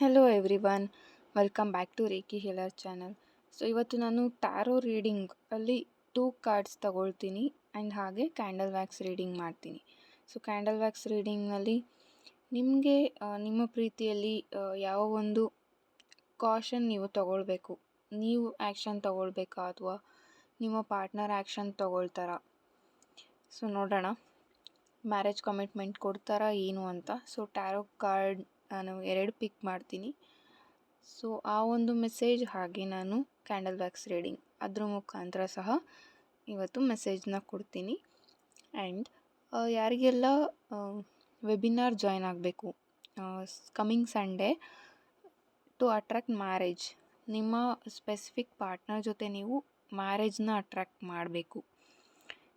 Hello everyone welcome back to reiki healer channel so ಇವತ್ತು ನಾನು tarot reading ಅಲ್ಲಿ two cards ತಗೊಳ್ತೀನಿ and ಹಾಗೆ ಕ್ಯಾಂಡಲ್ ವ್ಯಾಕ್ಸ್ ರೀಡಿಂಗ್ ಮಾಡ್ತೀನಿ. ಸೊ ಕ್ಯಾಂಡಲ್ ವ್ಯಾಕ್ಸ್ ರೀಡಿಂಗ್ನಲ್ಲಿ ನಿಮಗೆ ನಿಮ್ಮ ಪ್ರೀತಿಯಲ್ಲಿ ಯಾವ ಒಂದು ಕಾಷನ್ ನೀವು ತಗೊಳ್ಬೇಕು? ನೀವು ಆ್ಯಕ್ಷನ್ ತಗೊಳ್ಬೇಕಾ ಅಥವಾ ನಿಮ್ಮ ಪಾರ್ಟ್ನರ್ ಆ್ಯಕ್ಷನ್ ತಗೊಳ್ತಾರಾ? ಸೊ ನೋಡೋಣ. ಮ್ಯಾರೇಜ್ ಕಮಿಟ್ಮೆಂಟ್ ಕೊಡ್ತಾರಾ, ಏನು ಅಂತ. ಸೊ ಟ್ಯಾರೋ ಕಾರ್ಡ್ ನಾನು ಎರಡು ಪಿಕ್ ಮಾಡ್ತೀನಿ. ಸೊ ಆ ಒಂದು ಮೆಸೇಜ್ ಹಾಗೆ ನಾನು ಕ್ಯಾಂಡಲ್ ವ್ಯಾಕ್ಸ್ ರೀಡಿಂಗ್ ಅದ್ರ ಮುಖಾಂತರ ಸಹ ಇವತ್ತು ಮೆಸೇಜ್ನ ಕೊಡ್ತೀನಿ. ಆ್ಯಂಡ್ ಯಾರಿಗೆಲ್ಲ ವೆಬಿನಾರ್ ಜಾಯ್ನ್ ಆಗಬೇಕು coming Sunday to attract marriage ನಿಮ್ಮ ಸ್ಪೆಸಿಫಿಕ್ ಪಾರ್ಟ್ನರ್ ಜೊತೆ ನೀವು ಮ್ಯಾರೇಜ್ನ ಅಟ್ರ್ಯಾಕ್ಟ್ ಮಾಡಬೇಕು.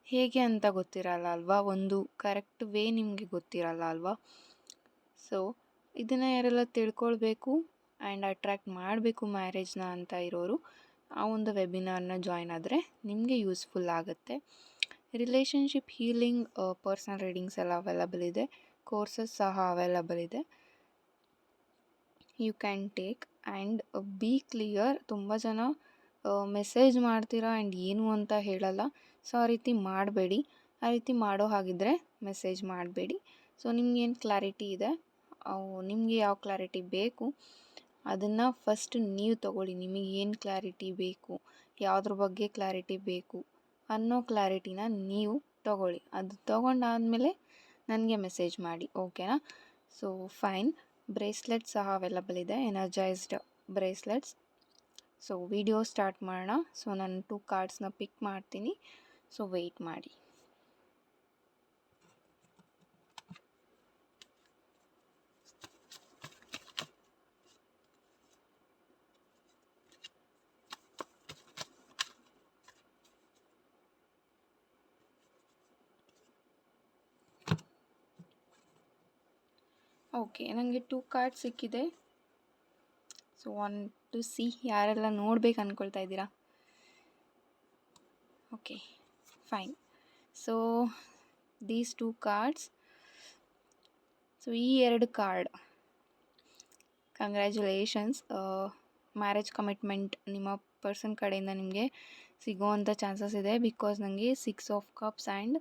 ಹೇಗೆ ಅಂತ ಗೊತ್ತಿರಲ್ಲ ಅಲ್ವಾ? ಒಂದು ಕರೆಕ್ಟ್ ವೇ ನಿಮಗೆ ಗೊತ್ತಿರಲ್ಲ ಅಲ್ವಾ? ಸೊ ಇದನ್ನು ಯಾರೆಲ್ಲ ತಿಳ್ಕೊಳ್ಬೇಕು ಆ್ಯಂಡ್ ಅಟ್ರ್ಯಾಕ್ಟ್ ಮಾಡಬೇಕು ಮ್ಯಾರೇಜ್ನ ಅಂತ ಇರೋರು, ಆ ಒಂದು ವೆಬಿನಾರ್ನ ಜಾಯ್ನ್ ಆದರೆ ನಿಮಗೆ ಯೂಸ್ಫುಲ್ ಆಗುತ್ತೆ. ರಿಲೇಷನ್ಶಿಪ್ ಹೀಲಿಂಗ್ ಪರ್ಸ್ನಲ್ ರೀಡಿಂಗ್ಸ್ ಎಲ್ಲ ಅವೈಲಬಲ್ ಇದೆ. ಕೋರ್ಸಸ್ ಸಹ ಅವೈಲಬಲ್ ಇದೆ. You can take and be clear ತುಂಬ ಜನ ಮೆಸೇಜ್ ಮಾಡ್ತೀರಾ ಆ್ಯಂಡ್ ಏನು ಅಂತ ಹೇಳಲ್ಲ. ಸೊ ಆ ರೀತಿ ಮಾಡಬೇಡಿ. ಆ ರೀತಿ ಮಾಡೋ ಹಾಗಿದ್ದರೆ ಮೆಸೇಜ್ ಮಾಡಬೇಡಿ. ಸೊ ನಿಮ್ಗೇನು ಕ್ಲಾರಿಟಿ ಇದೆ? ಅವು ನಿಮಗೆ ಯಾವ ಕ್ಲಾರಿಟಿ ಬೇಕು, ಅದನ್ನು ಫಸ್ಟ್ ನೀವು ತಗೊಳ್ಳಿ. ನಿಮಗೆ ಏನು ಕ್ಲಾರಿಟಿ ಬೇಕು, ಯಾವುದ್ರ ಬಗ್ಗೆ ಕ್ಲಾರಿಟಿ ಬೇಕು ಅನ್ನೋ ಕ್ಲಾರಿಟಿನ ನೀವು ತಗೊಳ್ಳಿ. ಅದು ತೊಗೊಂಡಾದಮೇಲೆ ನನಗೆ ಮೆಸೇಜ್ ಮಾಡಿ ಓಕೆನಾ ಸೊ ಫೈನ್ ಬ್ರೇಸ್ಲೆಟ್ ಸಹ ಅವೈಲಬಲ್ ಇದೆ. Energized bracelets so video start ಮಾಡೋಣ. ಸೊ ನಾನು ಟೂ ಕಾರ್ಡ್ಸ್ನ ಪಿಕ್ ಮಾಡ್ತೀನಿ. ಸೊ ವೆಯ್ಟ್ ಮಾಡಿ. ಓಕೆ ನನಗೆ ಟೂ ಕಾರ್ಡ್ ಸಿಕ್ಕಿದೆ. ಸೊ ಒನ್ ಟು ಸಿ ಯಾರೆಲ್ಲ ನೋಡ್ಬೇಕು ಅಂದ್ಕೊಳ್ತಾ ಇದ್ದೀರಾ? Okay fine so these two cards so ಈ ಎರಡು ಕಾರ್ಡ್ ಕಂಗ್ರ್ಯಾಚುಲೇಷನ್ಸ್ ಮ್ಯಾರೇಜ್ ಕಮಿಟ್ಮೆಂಟ್ ನಿಮ್ಮ ಪರ್ಸನ್ ಕಡೆಯಿಂದ ನಿಮಗೆ ಸಿಗುವಂಥ ಚಾನ್ಸಸ್ ಇದೆ ಬಿಕಾಸ್ ನನಗೆ six of cups and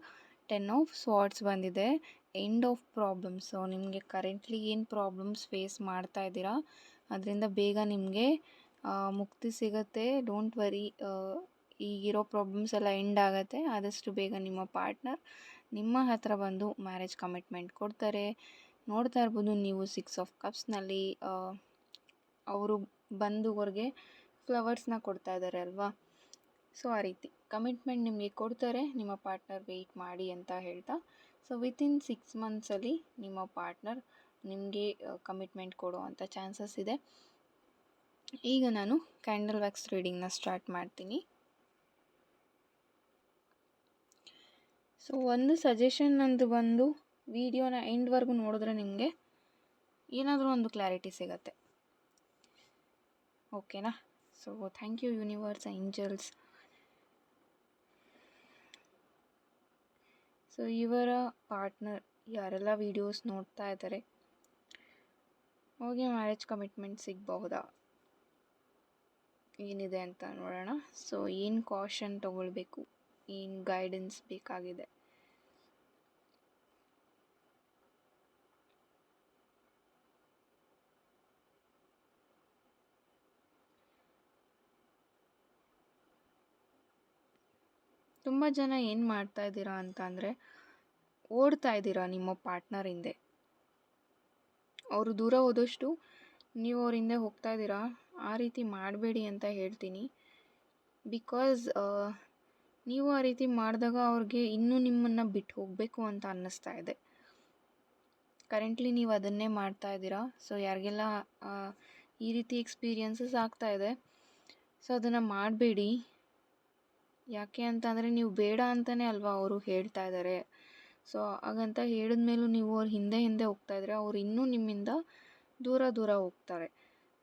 ten of swords ಬಂದಿದೆ. ಎಂಡ್ ಆಫ್ ಪ್ರಾಬ್ಲಮ್ಸ್ ಸೊ ನಿಮಗೆ ಕರೆಂಟ್ಲಿ ಏನು ಪ್ರಾಬ್ಲಮ್ಸ್ ಫೇಸ್ ಮಾಡ್ತಾ ಇದ್ದೀರಾ? ಅದರಿಂದ ಬೇಗ ನಿಮಗೆ ಮುಕ್ತಿ ಸಿಗುತ್ತೆ. ಡೋಂಟ್ ವರಿ ಈಗಿರೋ ಪ್ರಾಬ್ಲಮ್ಸ್ ಎಲ್ಲ ಎಂಡ್ ಆಗುತ್ತೆ. ಆದಷ್ಟು ಬೇಗ ನಿಮ್ಮ ಪಾರ್ಟ್ನರ್ ನಿಮ್ಮ ಹತ್ರ ಬಂದು ಮ್ಯಾರೇಜ್ ಕಮಿಟ್ಮೆಂಟ್ ಕೊಡ್ತಾರೆ. ನೋಡ್ತಾ ಇರ್ಬೋದು ನೀವು ಸಿಕ್ಸ್ ಆಫ್ ಕಪ್ಸ್ನಲ್ಲಿ ಅವರು ಬಂದು ಅವ್ರಿಗೆ ಫ್ಲವರ್ಸ್ನ ಕೊಡ್ತಾ ಇದ್ದಾರೆ ಅಲ್ವಾ? ಸೊ ಆ ರೀತಿ. ಕಮಿಟ್ಮೆಂಟ್ ನಿಮಗೆ ಕೊಡ್ತಾರೆ. ನಿಮ್ಮ ಪಾರ್ಟ್ನರ್ ವೆಯ್ಟ್ ಮಾಡಿ ಅಂತ ಹೇಳ್ತಾ ಸೊ ವಿತಿನ್ ಸಿಕ್ಸ್ ಮಂತ್ಸಲ್ಲಿ ನಿಮ್ಮ ಪಾರ್ಟ್ನರ್ ನಿಮಗೆ ಕಮಿಟ್ಮೆಂಟ್ ಕೊಡುವಂಥ ಚಾನ್ಸಸ್ ಇದೆ. ಈಗ ನಾನು ಕ್ಯಾಂಡಲ್ ವ್ಯಾಕ್ಸ್ ರೀಡಿಂಗ್ನ ಸ್ಟಾರ್ಟ್ ಮಾಡ್ತೀನಿ. ಸೊ ಒಂದು ಸಜೆಷನ್ ನಂದು ಬಂದು ವಿಡಿಯೋನ ಎಂಡ್ವರೆಗೂ ನೋಡಿದ್ರೆ ನಿಮಗೆ ಏನಾದರೂ ಒಂದು ಕ್ಲಾರಿಟಿ ಸಿಗತ್ತೆ. ಓಕೆನಾ so thank you universe angels so ಇವರ ಪಾರ್ಟ್ನರ್ ಯಾರೆಲ್ಲ ವೀಡಿಯೋಸ್ ನೋಡ್ತಾ ಇದ್ದಾರೆ ಹೋಗಿ ಮ್ಯಾರೇಜ್ ಕಮಿಟ್ಮೆಂಟ್ ಸಿಗಬಹುದಾ? ಏನಿದೆ ಅಂತ ನೋಡೋಣ. ಸೊ ಏನು ಕಾಷನ್ ತೊಗೊಳ್ಬೇಕು? ಏನು ಗೈಡೆನ್ಸ್ ಬೇಕಾಗಿದೆ? ತುಂಬ ಜನ ಏನು ಮಾಡ್ತಾ ಇದ್ದೀರಾ ಅಂತ ಅಂದರೆ, ಓಡ್ತಾ ಇದ್ದೀರಾ ನಿಮ್ಮ ಪಾರ್ಟ್ನರ್ ಹಿಂದೆ? ಅವರು ದೂರ ಹೋದಷ್ಟು ನೀವು ಅವ್ರ ಹಿಂದೆ ಹೋಗ್ತಾ ಇದ್ದೀರಾ? ಆ ರೀತಿ ಮಾಡಬೇಡಿ ಅಂತ ಹೇಳ್ತೀನಿ. ಬಿಕಾಸ್ ನೀವು ಆ ರೀತಿ ಮಾಡಿದಾಗ ಅವ್ರಿಗೆ ಇನ್ನೂ ನಿಮ್ಮನ್ನು ಬಿಟ್ಟು ಹೋಗಬೇಕು ಅಂತ ಅನ್ನಿಸ್ತಾ ಇದೆ. ಕರೆಂಟ್ಲಿ ನೀವು ಅದನ್ನೇ ಮಾಡ್ತಾ ಇದ್ದೀರಾ? ಸೊ ಯಾರಿಗೆಲ್ಲ ಈ ರೀತಿ ಎಕ್ಸ್ಪೀರಿಯನ್ಸಸ್ ಆಗ್ತಾ ಇದೆ ಸೊ ಅದನ್ನು ಮಾಡಬೇಡಿ. ಯಾಕೆ ಅಂತಂದರೆ ನೀವು ಬೇಡ ಅಂತಲೇ ಅಲ್ವಾ ಅವರು ಹೇಳ್ತಾ ಇದ್ದಾರೆ ಸೊ ಹಾಗಂತ ಹೇಳಿದ ಮೇಲೂ ನೀವು ಅವ್ರ ಹಿಂದೆ ಹಿಂದೆ ಹೋಗ್ತಾ ಇದ್ದರೆ ಅವ್ರು ಇನ್ನೂ ನಿಮ್ಮಿಂದ ದೂರ ದೂರ ಹೋಗ್ತಾರೆ.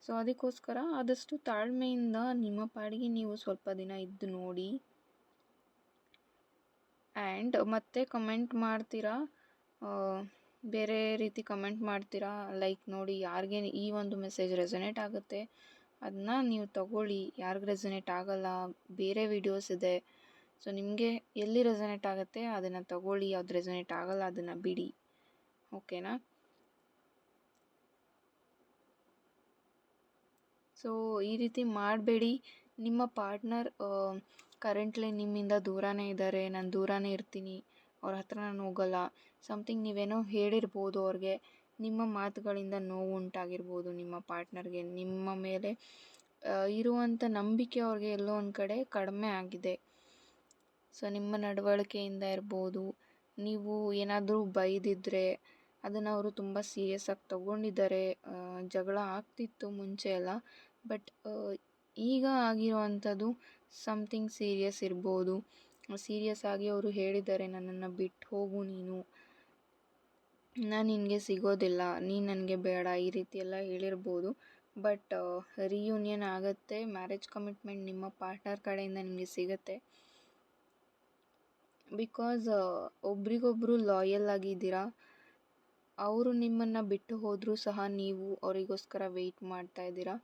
ಸೊ ಅದಕ್ಕೋಸ್ಕರ ಆದಷ್ಟು ತಾಳ್ಮೆಯಿಂದ ನಿಮ್ಮ ಪಾಡಿಗೆ ನೀವು ಸ್ವಲ್ಪ ದಿನ ಇದ್ದು ನೋಡಿ. ಆ್ಯಂಡ್ ಮತ್ತೆ ಕಮೆಂಟ್ ಮಾಡ್ತೀರಾ? ಬೇರೆ ರೀತಿ ಕಮೆಂಟ್ ಮಾಡ್ತೀರಾ? ಲೈಕ್ ನೋಡಿ ಯಾರಿಗೆ ಈ ಒಂದು ಮೆಸೇಜ್ ರೆಸೊನೇಟ್ ಆಗುತ್ತೆ? ಅದನ್ನ ನೀವು ತಗೊಳ್ಳಿ. ಯಾರಿಗೆ ರೆಸೊನೇಟ್ ಆಗಲ್ಲ. ಬೇರೆ ವೀಡಿಯೋಸ್ ಇದೆ. ಸೊ ನಿಮಗೆ ಎಲ್ಲಿ ರೆಸೊನೇಟ್ ಆಗುತ್ತೆ ಅದನ್ನು ತಗೊಳ್ಳಿ. ಯಾವ್ದು ರೆಸೊನೇಟ್ ಆಗಲ್ಲ ಅದನ್ನು ಬಿಡಿ. ಓಕೆನಾ ಸೊ ಈ ರೀತಿ ಮಾಡಬೇಡಿ. ನಿಮ್ಮ ಪಾರ್ಟ್ನರ್ ಕರೆಂಟ್ಲಿ ನಿಮ್ಮಿಂದ ದೂರನೇ ಇದ್ದಾರೆ ನಾನು ದೂರನೇ ಇರ್ತೀನಿ. ಅವ್ರ ಹತ್ರ ನಾನು ಹೋಗಲ್ಲ. ಸಮಥಿಂಗ್ ನೀವೇನೋ ಹೇಳಿರ್ಬೋದು ಅವ್ರಿಗೆ. ನಿಮ್ಮ ಮಾತುಗಳಿಂದ ನೋವು ಉಂಟಾಗಿರ್ಬೋದು ನಿಮ್ಮ ಪಾರ್ಟ್ನರ್ಗೆ. ನಿಮ್ಮ ಮೇಲೆ ಇರುವಂಥ ನಂಬಿಕೆ ಅವ್ರಿಗೆ ಎಲ್ಲೋ ಒಂದು ಕಡೆ ಕಡಿಮೆ ಆಗಿದೆ. ಸೊ, ನಿಮ್ಮ ನಡವಳಿಕೆಯಿಂದ ಇರ್ಬೋದು, ನೀವು ಏನಾದರೂ ಬೈದಿದ್ದರೆ ಅದನ್ನು ಅವರು ತುಂಬ ಸೀರಿಯಸ್ ಆಗಿ ತಗೊಂಡಿದ್ದಾರೆ. ಜಗಳ ಆಗ್ತಿತ್ತು ಮುಂಚೆ ಎಲ್ಲ, ಬಟ್ ಈಗ ಆಗಿರುವಂಥದ್ದು ಸಮ್ಥಿಂಗ್ ಸೀರಿಯಸ್ ಇರ್ಬೋದು. ಸೀರಿಯಸ್ ಆಗಿ ಅವರು ಹೇಳಿದ್ದಾರೆ, ನನ್ನನ್ನು ಬಿಟ್ಟು ಹೋಗು ನೀನು. ನಾನು ನಿನಗೆ ಸಿಗೋದಿಲ್ಲ, ನೀನು ನನಗೆ ಬೇಡ, ಈ ರೀತಿ ಎಲ್ಲ ಹೇಳಿರ್ಬೋದು. ಬಟ್ ರೀಯೂನಿಯನ್ ಆಗುತ್ತೆ ಮ್ಯಾರೇಜ್ ಕಮಿಟ್ಮೆಂಟ್ ನಿಮ್ಮ ಪಾರ್ಟ್ನರ್ ಕಡೆಯಿಂದ ನಿಮಗೆ ಸಿಗುತ್ತೆ. ಬಿಕಾಸ್ ಒಬ್ರಿಗೊಬ್ಬರು ಲಾಯಲ್ ಆಗಿದ್ದೀರಾ, ಅವರು ನಿಮ್ಮನ್ನು ಬಿಟ್ಟು ಹೋದರೂ ಸಹ ನೀವು ಅವರಿಗೋಸ್ಕರ ವೆಯ್ಟ್ ಮಾಡ್ತಾ ಇದ್ದೀರಾ.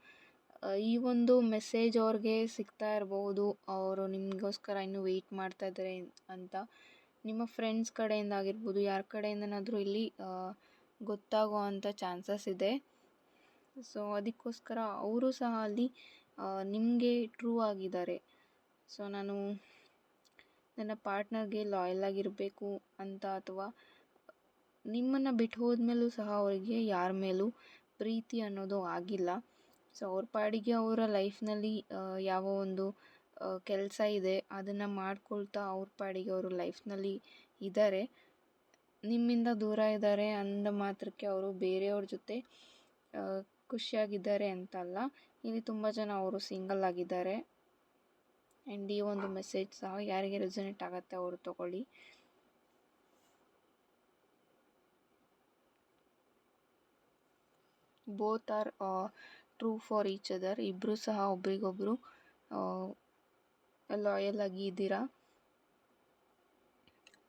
ಈ ಒಂದು ಮೆಸೇಜ್ ಅವ್ರಿಗೆ ಸಿಗ್ತಾ ಇರಬಹುದು ಅವರು ನಿಮಗೋಸ್ಕರ ಇನ್ನೂ ವೆಯ್ಟ್ ಮಾಡ್ತಾ ಇದ್ದಾರೆ ಅಂತ. ನಿಮ್ಮ ಫ್ರೆಂಡ್ಸ್ ಕಡೆಯಿಂದ ಆಗಿರ್ಬೋದು, ಯಾರ ಕಡೆಯಿಂದನಾದರೂ ಇಲ್ಲಿ ಗೊತ್ತಾಗೋ ಅಂಥ ಚಾನ್ಸಸ್ ಇದೆ. ಸೊ ಅದಕ್ಕೋಸ್ಕರ ಅವರು ಸಹ ಅಲ್ಲಿ ನಿಮಗೆ ಟ್ರೂ ಆಗಿದ್ದಾರೆ. ಸೊ ನಾನು ನನ್ನ ಪಾರ್ಟ್ನರ್ಗೆ ಲಾಯಲ್ ಆಗಿರಬೇಕು ಅಂತ ಅಥವಾ ನಿಮ್ಮನ್ನು ಬಿಟ್ಟು ಹೋದ್ಮೇಲೂ ಸಹ ಅವರಿಗೆ ಯಾರ ಮೇಲೂ ಪ್ರೀತಿ ಅನ್ನೋದು ಆಗಿಲ್ಲ. ಸೊ ಅವ್ರ ಪಾಡಿಗೆ ಅವರ ಲೈಫ್ನಲ್ಲಿ ಯಾವ ಒಂದು ಕೆಲಸ ಇದೆ. ಅದನ್ನು ಮಾಡ್ಕೊಳ್ತಾ ಅವ್ರ ಪಾಡಿಗೆ ಅವರು ಲೈಫ್ನಲ್ಲಿ ಇದ್ದಾರೆ ನಿಮ್ಮಿಂದ ದೂರ ಇದ್ದಾರೆ ಅಂದ ಮಾತ್ರಕ್ಕೆ ಅವರು ಬೇರೆಯವ್ರ ಜೊತೆ ಖುಷಿಯಾಗಿದ್ದಾರೆ ಅಂತಲ್ಲ. ಇಲ್ಲಿ ತುಂಬ ಜನ ಅವರು ಸಿಂಗಲ್ ಆಗಿದ್ದಾರೆ. ಆ್ಯಂಡ್ ಈ ಒಂದು ಮೆಸೇಜ್ ಸಹ ಯಾರಿಗೆ ರೆಸನೇಟ್ ಆಗುತ್ತೆ ಅವರು ತಗೊಳ್ಳಿ. Both are true for each other ಇಬ್ಬರು ಸಹ ಒಬ್ರಿಗೊಬ್ಬರು ಲಾಯಲ್ ಆಗಿ ಇದ್ದೀರಾ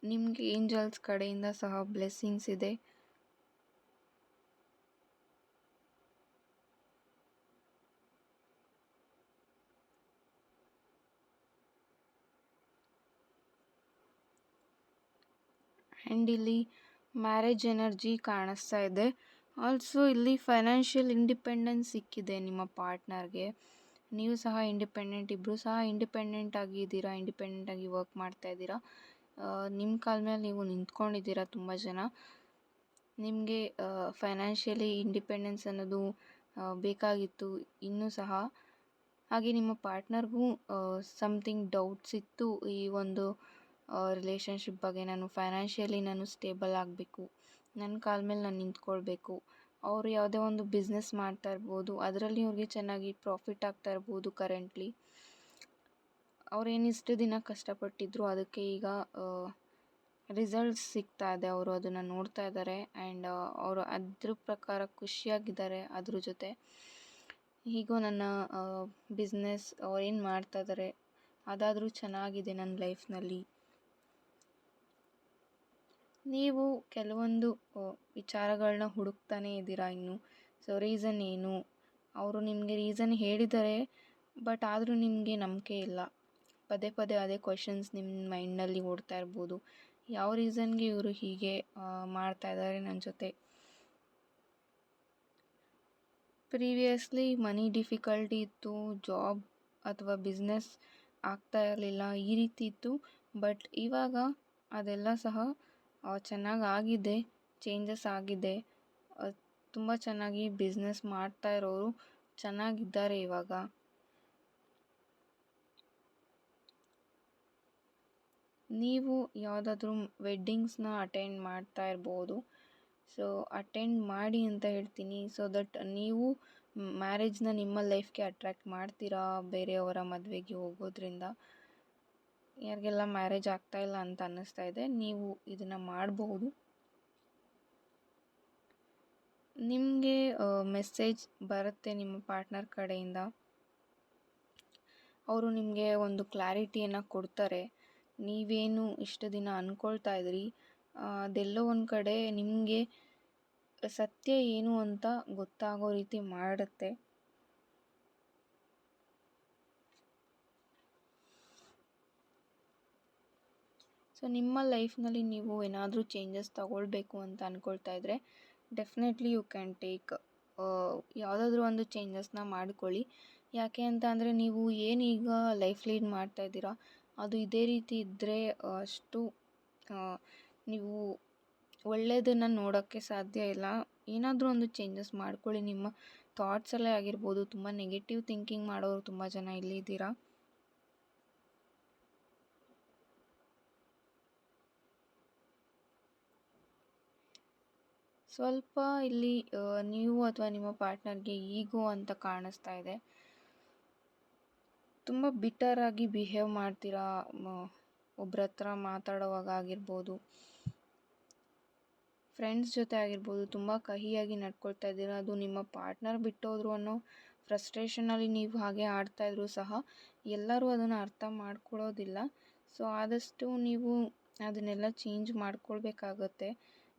ನಿಮಗೆ ಏಂಜಲ್ಸ್ ಕಡೆಯಿಂದ ಸಹ ಬ್ಲೆಸ್ಸಿಂಗ್ಸ್ ಇದೆ. ಆ್ಯಂಡ್ ಇಲ್ಲಿ ಮ್ಯಾರೇಜ್ ಎನರ್ಜಿ ಕಾಣಿಸ್ತಾ ಇದೆ. ಆಲ್ಸೋ ಇಲ್ಲಿ ಫೈನಾನ್ಷಿಯಲ್ ಇಂಡಿಪೆಂಡೆನ್ಸ್ ಸಿಕ್ಕಿದೆ ನಿಮ್ಮ ಪಾರ್ಟ್ನರ್ಗೆ. ನೀವು ಸಹ ಇಂಡಿಪೆಂಡೆಂಟ್ ಇಬ್ಬರೂ ಸಹ ಇಂಡಿಪೆಂಡೆಂಟ್ ಆಗಿದ್ದೀರಾ ಇಂಡಿಪೆಂಡೆಂಟಾಗಿ ವರ್ಕ್ ಮಾಡ್ತಾ ಇದ್ದೀರಾ? ನಿಮ್ಮ ಕಾಲ ಮೇಲೆ ನೀವು ನಿಂತ್ಕೊಂಡಿದ್ದೀರಾ ತುಂಬ ಜನ. ನಿಮಗೆ ಫೈನಾನ್ಷಿಯಲಿ ಇಂಡಿಪೆಂಡೆನ್ಸ್ ಅನ್ನೋದು ಬೇಕಾಗಿತ್ತು ಇನ್ನೂ ಸಹ. ಹಾಗೆ ನಿಮ್ಮ ಪಾರ್ಟ್ನರ್ಗೂ ಸಮ್ಥಿಂಗ್ ಡೌಟ್ಸ್ ಇತ್ತು ಈ ಒಂದು ರಿಲೇಷನ್ಶಿಪ್ ಬಗ್ಗೆ. ನಾನು ಫೈನಾನ್ಷಿಯಲಿ ನಾನು ಸ್ಟೇಬಲ್ ಆಗಬೇಕು. ನನ್ನ ಕಾಲ ಮೇಲೆ ನಾನು ನಿಂತ್ಕೊಳ್ಬೇಕು. ಅವರು ಯಾವುದೇ ಒಂದು ಬಿಸ್ನೆಸ್ ಮಾಡ್ತಾ ಇರ್ಬೋದು, ಅದರಲ್ಲಿ ಅವ್ರಿಗೆ ಚೆನ್ನಾಗಿ ಪ್ರಾಫಿಟ್ ಆಗ್ತಾ ಇರ್ಬೋದು ಕರೆಂಟ್ಲಿ ಅವ್ರೇನು ಇಷ್ಟು ದಿನ ಕಷ್ಟಪಟ್ಟಿದ್ರು, ಅದಕ್ಕೆ ಈಗ ರಿಸಲ್ಟ್ಸ್ ಸಿಗ್ತಾ ಇದೆ ಅವರು ಅದನ್ನು ನೋಡ್ತಾ ಇದ್ದಾರೆ ಆ್ಯಂಡ್ ಅವರು ಅದ್ರ ಪ್ರಕಾರ ಖುಷಿಯಾಗಿದ್ದಾರೆ ಅದ್ರ ಜೊತೆ. ಹೀಗೂ ನನ್ನ ಬಿಸ್ನೆಸ್ ಅವ್ರು ಏನು ಮಾಡ್ತಾ ಇದ್ದಾರೆ ಅದಾದರೂ ಚೆನ್ನಾಗಿದೆ ನನ್ನ ಲೈಫ್ನಲ್ಲಿ ನೀವು ಕೆಲವೊಂದು ವಿಚಾರಗಳನ್ನ ಹುಡುಕ್ತಾನೇ ಇದ್ದೀರಾ ಇನ್ನು? ಸೊ ರೀಸನ್ ಏನು? ಅವರು ನಿಮಗೆ ರೀಸನ್ ಹೇಳಿದ್ದಾರೆ ಬಟ್ ಆದರೂ ನಿಮಗೆ ನಂಬಿಕೆ ಇಲ್ಲ. ಪದೇ ಪದೇ ಅದೇ ಕ್ವೆಶನ್ಸ್ ನಿಮ್ಮ ಮೈಂಡ್ನಲ್ಲಿ ಓಡ್ತಾ ಇರ್ಬೋದು. ಯಾವ ರೀಸನ್ಗೆ ಇವರು ಹೀಗೆ ಮಾಡ್ತಾ ಇದ್ದಾರೆ ನನ್ನ ಜೊತೆ? ಪ್ರೀವಿಯಸ್ಲಿ ಮನಿ ಡಿಫಿಕಲ್ಟಿ ಇತ್ತು ಜಾಬ್ ಅಥವಾ ಬಿಸ್ನೆಸ್ ಆಗ್ತಾ ಇರಲಿಲ್ಲ, ಈ ರೀತಿ ಇತ್ತು. ಬಟ್ ಇವಾಗ ಅದೆಲ್ಲ ಸಹ ಚೆನ್ನಾಗಿ ಆಗಿದೆ ಚೇಂಜಸ್ ಆಗಿದೆ. ತುಂಬ ಚೆನ್ನಾಗಿ ಬಿಸ್ನೆಸ್ ಮಾಡ್ತಾ ಇರೋರು ಚೆನ್ನಾಗಿದ್ದಾರೆ ಇವಾಗ. ನೀವು ಯಾವುದಾದ್ರೂ ವೆಡ್ಡಿಂಗ್ಸ್ನ ಅಟೆಂಡ್ ಮಾಡ್ತಾ ಇರ್ಬೋದು. ಸೊ ಅಟೆಂಡ್ ಮಾಡಿ ಅಂತ ಹೇಳ್ತೀನಿ. ಸೊ ದಟ್ ನೀವು ಮ್ಯಾರೇಜ್ನ ನಿಮ್ಮ ಲೈಫ್ಗೆ ಅಟ್ರ್ಯಾಕ್ಟ್ ಮಾಡ್ತೀರಾ ಬೇರೆಯವರ ಮದುವೆಗೆ ಹೋಗೋದ್ರಿಂದ? ಯಾರಿಗೆಲ್ಲ ಮ್ಯಾರೇಜ್ ಆಗ್ತಾ ಇಲ್ಲ ಅಂತ ಅನ್ನಿಸ್ತಾ ಇದೆ, ನೀವು ಇದನ್ನು ಮಾಡಬಹುದು ನಿಮಗೆ ಮೆಸೇಜ್ ಬರುತ್ತೆ ನಿಮ್ಮ ಪಾರ್ಟ್ನರ್ ಕಡೆಯಿಂದ. ಅವರು ನಿಮಗೆ ಒಂದು ಕ್ಲಾರಿಟಿಯನ್ನು ಕೊಡ್ತಾರೆ. ನೀವೇನು ಇಷ್ಟು ದಿನ ಅಂದ್ಕೊಳ್ತಾ ಇದ್ರಿ ಅದೆಲ್ಲೋ ಒಂದು ಕಡೆ ನಿಮಗೆ ಸತ್ಯ ಏನು ಅಂತ ಗೊತ್ತಾಗೋ ರೀತಿ ಮಾಡುತ್ತೆ. ಸೊ ನಿಮ್ಮ ಲೈಫ್ನಲ್ಲಿ ನೀವು ಏನಾದರೂ ಚೇಂಜಸ್ ತಗೊಳ್ಬೇಕು ಅಂತ ಅಂದ್ಕೊಳ್ತಾ ಇದ್ದರೆ ಡೆಫಿನೆಟ್ಲಿ ಯು ಕ್ಯಾನ್ ಟೇಕ್ ಯಾವುದಾದ್ರೂ ಒಂದು ಚೇಂಜಸ್ನ ಮಾಡ್ಕೊಳ್ಳಿ. ಯಾಕೆ ಅಂತ ಅಂದರೆ, ನೀವು ಏನೀಗ ಲೈಫ್ ಲೀಡ್ ಮಾಡ್ತಾ ಇದ್ದೀರಾ, ಅದು ಇದೇ ರೀತಿ ಇದ್ದರೆ ಅಷ್ಟು ನೀವು ಒಳ್ಳೆಯದನ್ನು ನೋಡೋಕ್ಕೆ ಸಾಧ್ಯ ಇಲ್ಲ. ಏನಾದರೂ ಒಂದು ಚೇಂಜಸ್ ಮಾಡ್ಕೊಳ್ಳಿ. ನಿಮ್ಮ ಥಾಟ್ಸಲ್ಲೇ ಆಗಿರ್ಬೋದು. ತುಂಬ ನೆಗೆಟಿವ್ ಥಿಂಕಿಂಗ್ ಮಾಡೋರು ತುಂಬ ಜನ ಇಲ್ಲಿದ್ದೀರಾ ಸ್ವಲ್ಪ ಇಲ್ಲಿ ನೀವು ಅಥವಾ ನಿಮ್ಮ ಪಾರ್ಟ್ನರ್ಗೆ ಈಗೋ ಅಂತ ಕಾಣಿಸ್ತಾ ಇದೆ. ತುಂಬ ಬಿಟ್ಟರಾಗಿ ಬಿಹೇವ್ ಮಾಡ್ತೀರಾ ಒಬ್ರ ಹತ್ರ ಮಾತಾಡೋವಾಗ ಆಗಿರ್ಬೋದು. ಫ್ರೆಂಡ್ಸ್ ಜೊತೆ ಆಗಿರ್ಬೋದು, ತುಂಬ ಕಹಿಯಾಗಿ ನಡ್ಕೊಳ್ತಾ ಇದ್ದೀರಾ, ಅದು ನಿಮ್ಮ ಪಾರ್ಟ್ನರ್ ಬಿಟ್ಟೋದ್ರು ಅನ್ನೋ ಫ್ರಸ್ಟ್ರೇಷನಲ್ಲಿ ನೀವು ಹಾಗೆ ಆಡ್ತಾಯಿದ್ರು ಸಹ ಎಲ್ಲರೂ ಅದನ್ನು ಅರ್ಥ ಮಾಡ್ಕೊಳ್ಳೋದಿಲ್ಲ. ಸೊ ಆದಷ್ಟು ನೀವು ಅದನ್ನೆಲ್ಲ ಚೇಂಜ್ ಮಾಡ್ಕೊಳ್ಬೇಕಾಗತ್ತೆ.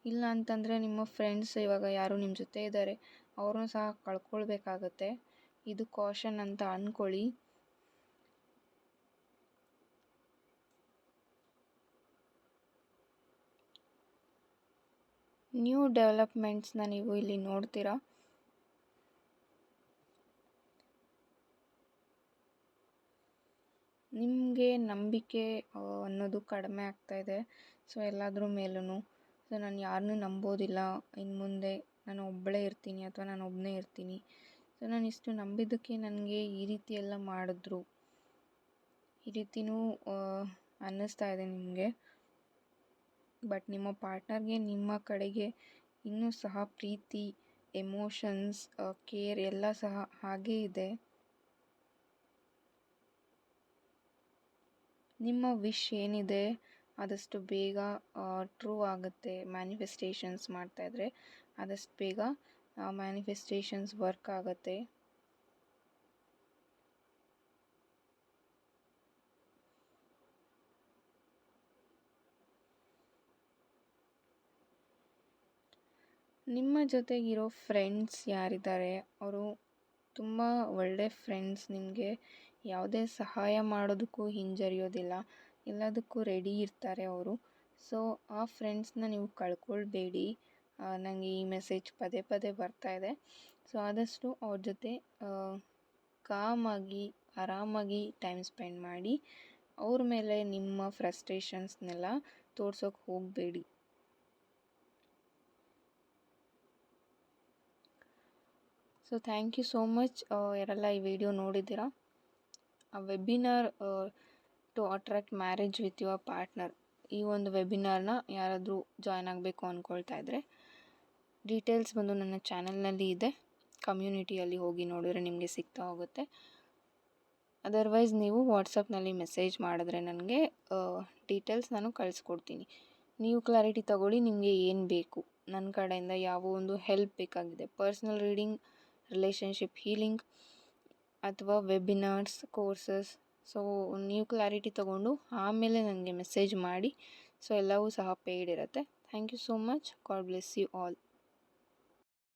ಇಲ್ಲ ಅಂತಂದರೆ ನಿಮ್ಮ ಫ್ರೆಂಡ್ಸ್ ಇವಾಗ ಯಾರು ನಿಮ್ಮ ಜೊತೆ ಇದ್ದಾರೆ ಅವ್ರನ್ನೂ ಸಹ ಕಳ್ಕೊಳ್ಬೇಕಾಗತ್ತೆ. ಇದು ಕಾಷನ್ ಅಂತ ಅಂದ್ಕೊಳ್ಳಿ ನ್ಯೂ ಡೆವಲಪ್ಮೆಂಟ್ಸ್ನ ನೀವು ಇಲ್ಲಿ ನೋಡ್ತೀರಾ? ನಿಮಗೆ ನಂಬಿಕೆ ಅನ್ನೋದು ಕಡಿಮೆ ಆಗ್ತಾ ಇದೆ. ಸೊ ಎಲ್ಲದ್ರ ಮೇಲೂ ಸೊ ನಾನು ಯಾರನ್ನೂ ನಂಬೋದಿಲ್ಲ. ಇನ್ನು ಮುಂದೆ ನಾನು ಒಬ್ಬಳೇ ಇರ್ತೀನಿ ಅಥವಾ ನಾನು ಒಬ್ಬನೇ ಇರ್ತೀನಿ. ಸೊ ನಾನು ಇಷ್ಟು ನಂಬಿದ್ದಕ್ಕೆ ನನಗೆ ಈ ರೀತಿ ಎಲ್ಲ ಮಾಡಿದ್ರು. ಈ ರೀತಿಯೂ ಅನ್ನಿಸ್ತಾ ಇದೆ ನಿಮಗೆ. ಬಟ್ ನಿಮ್ಮ ಪಾರ್ಟ್ನರ್ಗೆ, ನಿಮ್ಮ ಕಡೆಗೆ ಇನ್ನೂ ಸಹ ಪ್ರೀತಿ, ಎಮೋಷನ್ಸ್ ಕೇರ್ ಎಲ್ಲ ಸಹ ಹಾಗೇ ಇದೆ. ನಿಮ್ಮ ವಿಶ್ ಏನಿದೆ? ಆದಷ್ಟು ಬೇಗ ಟ್ರೂ ಆಗುತ್ತೆ ಮ್ಯಾನಿಫೆಸ್ಟೇಷನ್ಸ್ ಮಾಡ್ತಾಯಿದ್ರೆ ಆದಷ್ಟು ಬೇಗ ಮ್ಯಾನಿಫೆಸ್ಟೇಷನ್ಸ್ ವರ್ಕ್ ಆಗುತ್ತೆ. ನಿಮ್ಮ ಜೊತೆಗಿರೋ ಫ್ರೆಂಡ್ಸ್ ಯಾರಿದ್ದಾರೆ? ಅವರು ತುಂಬ ಒಳ್ಳೆ ಫ್ರೆಂಡ್ಸ್ ನಿಮಗೆ. ಯಾವುದೇ ಸಹಾಯ ಮಾಡೋದಕ್ಕೂ ಹಿಂಜರಿಯೋದಿಲ್ಲ. ಎಲ್ಲದಕ್ಕೂ ರೆಡಿ ಇರ್ತಾರೆ ಅವರು. ಸೊ ಆ ಫ್ರೆಂಡ್ಸ್ನ ನೀವು ಕಳ್ಕೊಳ್ಬೇಡಿ. ನನಗೆ ಈ ಮೆಸೇಜ್ ಪದೇ ಪದೇ ಬರ್ತಾ ಇದೆ. ಸೊ ಆದಷ್ಟು ಅವ್ರ ಜೊತೆ ಕಾಮಾಗಿ, ಆರಾಮಾಗಿ ಟೈಮ್ ಸ್ಪೆಂಡ್ ಮಾಡಿ, ಅವ್ರ ಮೇಲೆ ನಿಮ್ಮ ಫ್ರಸ್ಟ್ರೇಷನ್ಸ್ನೆಲ್ಲ ತೋರ್ಸೋಕೆ ಹೋಗಬೇಡಿ. So thank you so much ಯಾರೆಲ್ಲ ಈ ವಿಡಿಯೋ ನೋಡಿದ್ದೀರಾ? ಆ webinar to attract marriage with your partner ಈ ಒಂದು ವೆಬಿನಾರ್ನ ಯಾರಾದರೂ ಜಾಯ್ನ್ ಆಗಬೇಕು ಅಂದ್ಕೊಳ್ತಾ ಇದ್ದರೆ ಡೀಟೇಲ್ಸ್ ಬಂದು ನನ್ನ ಚಾನಲ್ನಲ್ಲಿ ಇದೆ. ಕಮ್ಯುನಿಟಿಯಲ್ಲಿ ಹೋಗಿ ನೋಡಿದ್ರೆ ನಿಮಗೆ ಸಿಗ್ತಾ ಹೋಗುತ್ತೆ. ಅದರ್ವೈಸ್ ನೀವು ವಾಟ್ಸಪ್ನಲ್ಲಿ ಮೆಸೇಜ್ ಮಾಡಿದ್ರೆ ನನಗೆ ಡೀಟೇಲ್ಸ್ ನಾನು ಕಳಿಸ್ಕೊಡ್ತೀನಿ. ನೀವು ಕ್ಲಾರಿಟಿ ತಗೊಳ್ಳಿ ನಿಮಗೆ ಏನು ಬೇಕು. ನನ್ನ ಕಡೆಯಿಂದ ಯಾವ ಒಂದು ಹೆಲ್ಪ್ ಬೇಕಾಗಿದೆ. ಪರ್ಸ್ನಲ್ ರೀಡಿಂಗ್ ರಿಲೇಷನ್ಶಿಪ್ ಹೀಲಿಂಗ್ ಅಥವಾ ವೆಬಿನಾರ್ಸ್ ಕೋರ್ಸಸ್ ಸೊ ನೀವು ಕ್ಲಾರಿಟಿ ತೊಗೊಂಡು ಆಮೇಲೆ ನನಗೆ ಮೆಸೇಜ್ ಮಾಡಿ. ಸೊ ಎಲ್ಲವೂ ಸಹ ಪೇಯ್ಡ್ ಇರುತ್ತೆ. Thank you so much God bless you all